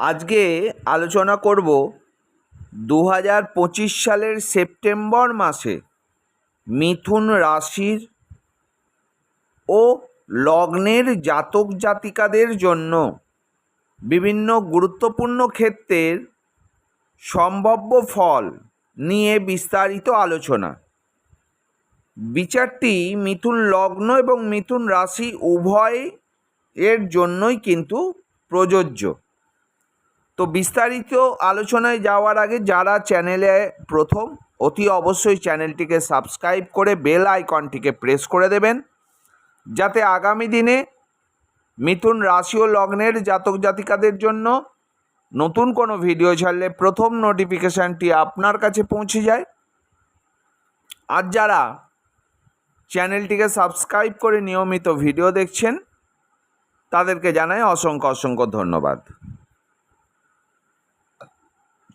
আজকে আলোচনা করব দু হাজার পঁচিশ সালের সেপ্টেম্বর মাসে মিথুন রাশির ও লগ্নের জাতক জাতিকাদের জন্য বিভিন্ন গুরুত্বপূর্ণ ক্ষেত্রের সম্ভাব্য ফল নিয়ে বিস্তারিত আলোচনা। বিচারটি মিথুন লগ্ন এবং মিথুন রাশি উভয় এর জন্যই কিন্তু প্রযোজ্য। তো বিস্তারিত আলোচনায় যাওয়ার আগে যারা চ্যানেলে প্রথম, অতি অবশ্যই চ্যানেলটিকে সাবস্ক্রাইব করে বেল আইকনটিকে প্রেস করে দেবেন। যাতে আগামী দিনে মিথুন রাশি ও লগ্নের জাতক জাতিকাদের জন্য নতুন কোনো ভিডিও ছাড়লে প্রথম নোটিফিকেশানটি আপনার কাছে পৌঁছে যায়। আর যারা চ্যানেলটিকে সাবস্ক্রাইব করে নিয়মিত ভিডিও দেখছেন, তাদেরকে জানাই অসংখ্য অসংখ্য ধন্যবাদ।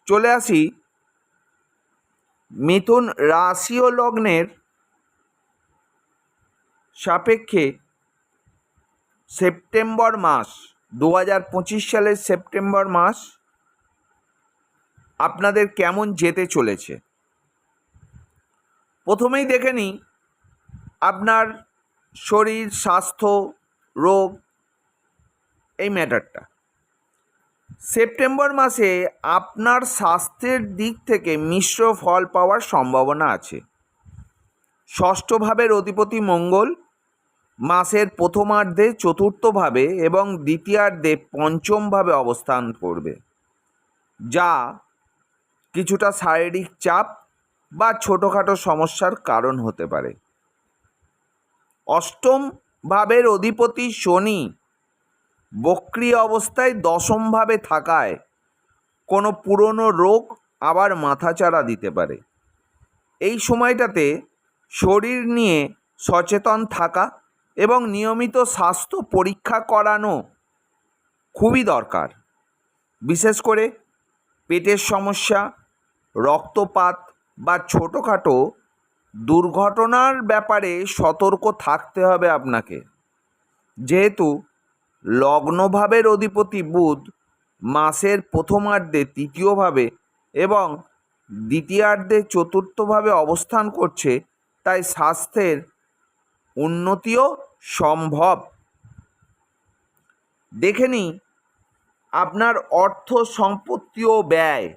চলে আসি মিথুন রাশি ও লগ্নের সাপেক্ষে সেপ্টেম্বর মাস দু হাজার পঁচিশ সালের সেপ্টেম্বর মাস আপনাদের কেমন যেতে চলেছে? প্রথমেই দেখে নিই, আপনার শরীর, স্বাস্থ্য, রোগ, এই ম্যাটারটা। সেপ্টেম্বর মাসে আপনার স্বাস্থ্যের দিক থেকে মিশ্র ফল পাওয়ার সম্ভাবনা আছে। ষষ্ঠ ভাবের অধিপতি মঙ্গল, মাসের প্রথমার্ধে চতুর্থভাবে এবং দ্বিতীয়ার্ধে পঞ্চমভাবে অবস্থান করবে, যা কিছুটা শারীরিক চাপ বা ছোটোখাটো সমস্যার কারণ হতে পারে। অষ্টম ভাবের অধিপতি শনি বক্রি অবস্থায় দশমভাবে থাকায় কোনো পুরনো রোগ আবার মাথাচাড়া দিতে পারে। এই সময়টাতে শরীর নিয়ে সচেতন থাকা এবং নিয়মিত স্বাস্থ্য পরীক্ষা করানো খুবই দরকার। বিশেষ করে পেটের সমস্যা, রক্তপাত বা ছোটোখাটো দুর্ঘটনার ব্যাপারে সতর্ক থাকতে হবে আপনাকে। যেহেতু লগ্নভাবের অধিপতি বুধ মাসের প্রথমার্ধে তৃতীয়ভাবে এবং দ্বিতীয়ার্ধে চতুর্থভাবে অবস্থান করছে, তাই স্বাস্থ্যের উন্নতিও সম্ভব। দেখে নিই আপনার অর্থ সম্পত্তি ও ব্যয়।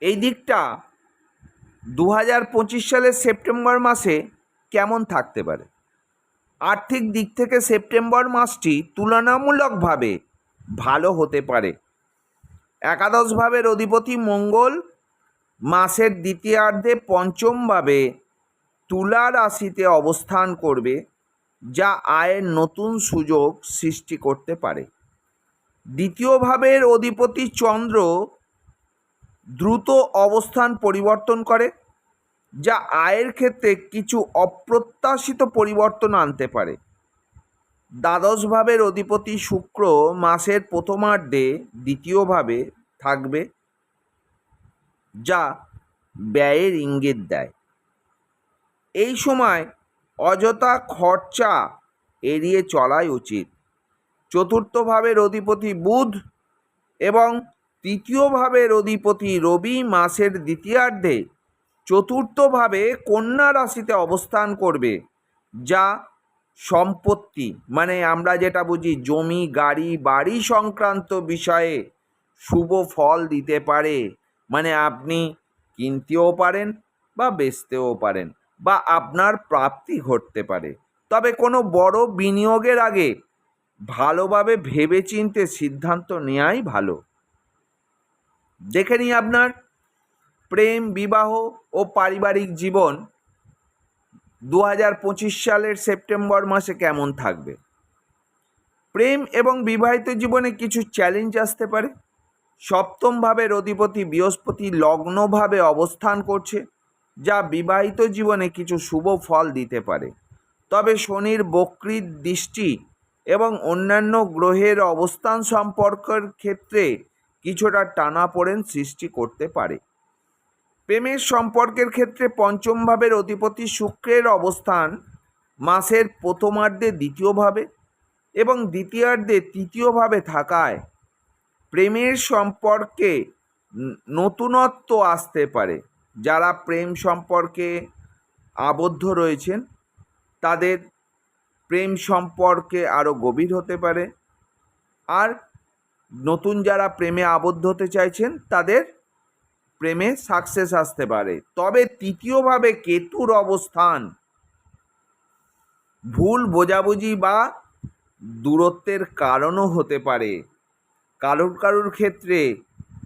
এই দিকটা দু হাজার পঁচিশ সালের সেপ্টেম্বর মাসে কেমন থাকতে পারে? আর্থিক দিক থেকে সেপ্টেম্বর মাসটি তুলনামূলকভাবে ভালো হতে পারে। একাদশ ভাবের অধিপতি মঙ্গল মাসের দ্বিতীয়ার্ধে পঞ্চমভাবে তুলা রাশিতে অবস্থান করবে, যা আয়ের নতুন সুযোগ সৃষ্টি করতে পারে। দ্বিতীয় ভাবের অধিপতি চন্দ্র দ্রুত অবস্থান পরিবর্তন করে। যা আয়ের ক্ষেত্রে কিছু অপ্রত্যাশিত পরিবর্তন আনতে পারে। দ্বাদশ ভাবের অধিপতি শুক্র মাসের প্রথমার্ধে দ্বিতীয়ভাবে থাকবে, যা ব্যয়ের ইঙ্গিত দেয়। এই সময় অযথা খরচা এড়িয়ে চলাই উচিত। চতুর্থ ভাবের অধিপতি বুধ এবং তৃতীয় ভাবের অধিপতি রবি মাসের দ্বিতীয়ার্ধে চতুর্থভাবে কন্যা রাশিতে অবস্থান করবে, যা সম্পত্তি। মানে আমরা যেটা বুঝি, জমি, গাড়ি, বাড়ি সংক্রান্ত বিষয়ে শুভ ফল দিতে পারে। মানে আপনি কিনতেও পারেন বা বেচতেও পারেন বা আপনার প্রাপ্তি ঘটতে পারে। তবে কোনো বড় বিনিয়োগের আগে ভালোভাবে ভেবেচিন্তে সিদ্ধান্ত নেওয়াই ভালো। দেখে নিই আপনার প্রেম, বিবাহ ও পারিবারিক জীবন দু পঁচিশ সালের সেপ্টেম্বর মাসে কেমন থাকবে? প্রেম এবং বিবাহিত জীবনে কিছু চ্যালেঞ্জ আসতে পারে। সপ্তম ভাবের অধিপতি বৃহস্পতি লগ্নভাবে অবস্থান করছে, যা বিবাহিত জীবনে কিছু শুভ ফল দিতে পারে। তবে শনির বক্রির দৃষ্টি এবং অন্যান্য গ্রহের অবস্থান সম্পর্কের ক্ষেত্রে কিছুটা টানাপোড়েন সৃষ্টি করতে পারে। প্রেমের সম্পর্কের ক্ষেত্রে পঞ্চম ভাবের অধিপতি শুক্রের অবস্থান মাসের প্রথমার্ধে দ্বিতীয়ভাবে এবং দ্বিতীয়ার্ধে তৃতীয়ভাবে থাকায় প্রেমের সম্পর্কে নতুনত্ব আসতে পারে। যারা প্রেম সম্পর্কে আবদ্ধ রয়েছেন, তাদের প্রেম সম্পর্কে আরও গভীর হতে পারে। আর নতুন যারা প্রেমে আবদ্ধ হতে চাইছেন, তাদের প্রেমে সাকসেস আসতে পারে। তবে তৃতীয়ভাবে কেতুর অবস্থান। ভুল বোঝাবুঝি বা দূরত্বের কারণও হতে পারে। কারুর কারুর ক্ষেত্রে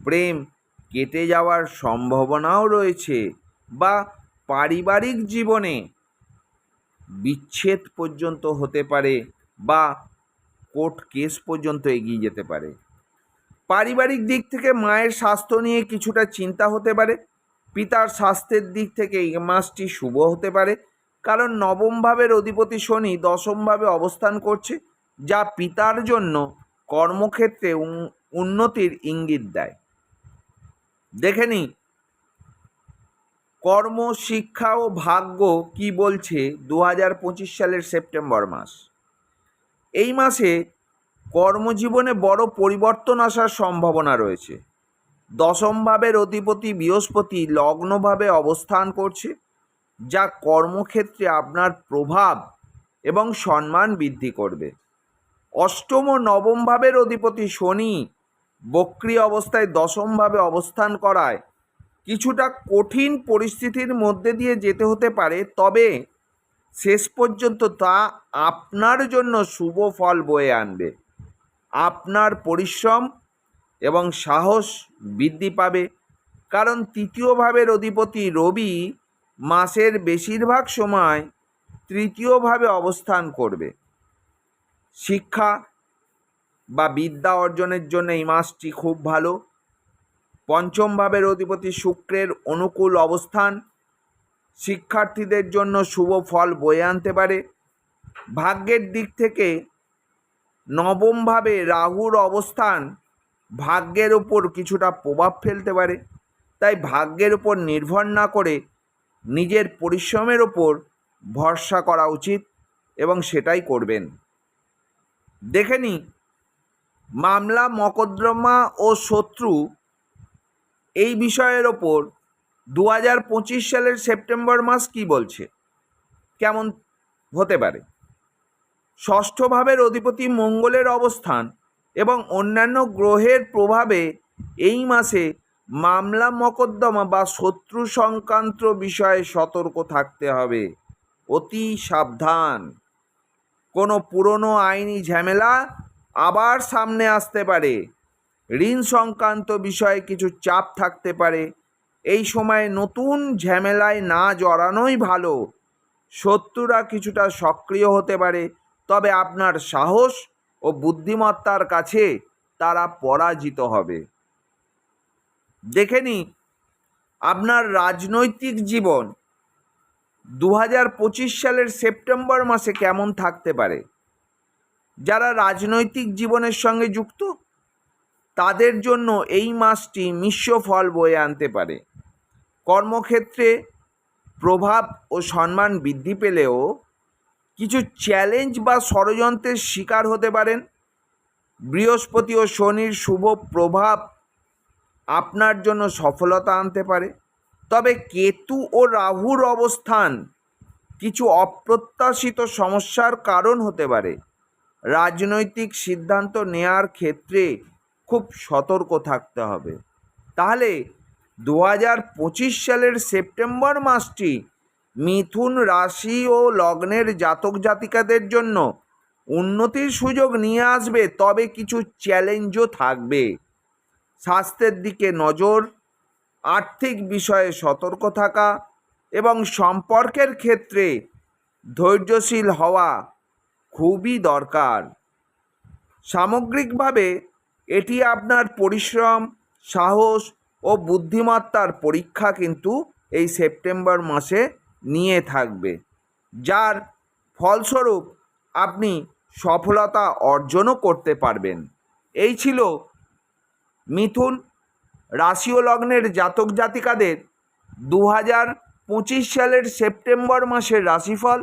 প্রেম কেটে যাওয়ার সম্ভাবনাও রয়েছে বা পারিবারিক জীবনে বিচ্ছেদ পর্যন্ত হতে পারে বা কোর্ট কেস পর্যন্ত এগিয়ে যেতে পারে। পারিবারিক দিক থেকে মায়ের স্বাস্থ্য নিয়ে কিছুটা চিন্তা হতে পারে। পিতার স্বাস্থ্যের দিক থেকে এই মাসটি শুভ হতে পারে। কারণ নবম ভাবের অধিপতি শনি দশমভাবে অবস্থান করছে, যা পিতার জন্য কর্মক্ষেত্রে উন্নতির ইঙ্গিত দেয়। দেখে নিই। কর্ম, শিক্ষা ও ভাগ্য কি বলছে দু হাজার পঁচিশ সালের সেপ্টেম্বর মাস। এই মাসে কর্মজীবনে বড় পরিবর্তন আসার সম্ভাবনা রয়েছে। দশম ভাবের অধিপতি বৃহস্পতি লগ্নভাবে অবস্থান করছে, যা কর্মক্ষেত্রে আপনার প্রভাব এবং সম্মান বৃদ্ধি করবে। অষ্টম ও নবম ভাবের অধিপতি শনি বক্রি অবস্থায় দশমভাবে অবস্থান করায়। কিছুটা কঠিন পরিস্থিতির মধ্যে দিয়ে যেতে হতে পারে, তবে শেষ পর্যন্ত তা আপনার জন্য শুভ ফল বয়ে আনবে। আপনার পরিশ্রম এবং সাহস বৃদ্ধি পাবে। কারণ তৃতীয় ভাবের অধিপতি রবি মাসের বেশিরভাগ সময় তৃতীয়ভাবে অবস্থান করবে। শিক্ষা বা বিদ্যা অর্জনের জন্য এই মাসটি খুব ভালো। পঞ্চম ভাবের অধিপতি শুক্রের অনুকূল অবস্থান শিক্ষার্থীদের জন্য শুভ ফল বয়ে আনতে পারে। ভাগ্যের দিক থেকে নবমভাবে রাহুর অবস্থান ভাগ্যের ওপর কিছুটা প্রভাব ফেলতে পারে। তাই ভাগ্যের ওপর নির্ভর না করে নিজের পরিশ্রমের ওপর ভরসা করা উচিত এবং সেটাই করবেন। দেখে নিই, মামলা, মকদ্দমা ও শত্রু এই বিষয়ের ওপর দু হাজার পঁচিশ সালের সেপ্টেম্বর মাস কি বলছে? কেমন হতে পারে? ষষ্ঠ ভাবের অধিপতি মঙ্গলের অবস্থান এবং অন্যান্য গ্রহের প্রভাবে এই মাসে মামলা মকদ্দমা বা শত্রু সংক্রান্ত বিষয়ে সতর্ক থাকতে হবে। অতি সাবধান। কোনো পুরনো আইনি ঝামেলা আবার সামনে আসতে পারে। ঋণ সংক্রান্ত বিষয়ে কিছু চাপ থাকতে পারে। এই সময় নতুন ঝামেলায় না জড়ানোই ভালো। শত্রুরা কিছুটা সক্রিয় হতে পারে। তবে আপনার সাহস ও বুদ্ধিমত্তার কাছে তারা পরাজিত হবে। দেখে নি আপনার রাজনৈতিক জীবন দু হাজার পঁচিশ সালের সেপ্টেম্বর মাসে কেমন থাকতে পারে? যারা রাজনৈতিক জীবনের সঙ্গে যুক্ত, তাদের জন্য এই মাসটি মিশ্র ফল বয়ে আনতে পারে। কর্মক্ষেত্রে প্রভাব ও সম্মান বৃদ্ধি পেলেও কিছু চ্যালেঞ্জ বা ষড়যন্ত্রের শিকার হতে পারেন। বৃহস্পতি ও শনির শুভ প্রভাব আপনার জন্য সফলতা আনতে পারে। তবে কেতু ও রাহুর অবস্থান কিছু অপ্রত্যাশিত সমস্যার কারণ হতে পারে। রাজনৈতিক সিদ্ধান্ত নেয়ার ক্ষেত্রে খুব সতর্ক থাকতে হবে। তাহলে দু হাজার পঁচিশ সালের সেপ্টেম্বর মাসটি মিথুন রাশি ও লগ্নের জাতক জাতিকাদের জন্য উন্নতির সুযোগ নিয়ে আসবে, তবে কিছু চ্যালেঞ্জও থাকবে। স্বাস্থ্যের দিকে নজর, আর্থিক বিষয়ে সতর্ক থাকা এবং সম্পর্কের ক্ষেত্রে ধৈর্যশীল হওয়া খুবই দরকার। সামগ্রিকভাবে, এটি আপনার পরিশ্রম, সাহস ও বুদ্ধিমত্তার পরীক্ষা কিন্তু এই সেপ্টেম্বর মাসে নিয়ে থাকবে। যার ফলস্বরূপ আপনি সফলতা অর্জনও করতে পারবেন। এই ছিল মিথুন রাশি ও লগ্নের জাতক জাতিকাদের দু হাজার পঁচিশ সালের সেপ্টেম্বর মাসের রাশিফল।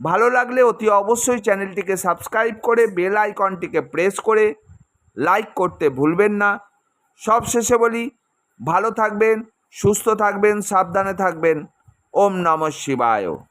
ভালো লাগলে অতি অবশ্যই চ্যানেলটিকে সাবস্ক্রাইব করে বেল আইকনটিকে প্রেস করে লাইক করতে ভুলবেন না। সব শেষে বলি, ভালো থাকবেন, সুস্থ থাকবেন, সাবধানে থাকবেন। ওম নমঃ শিবায়।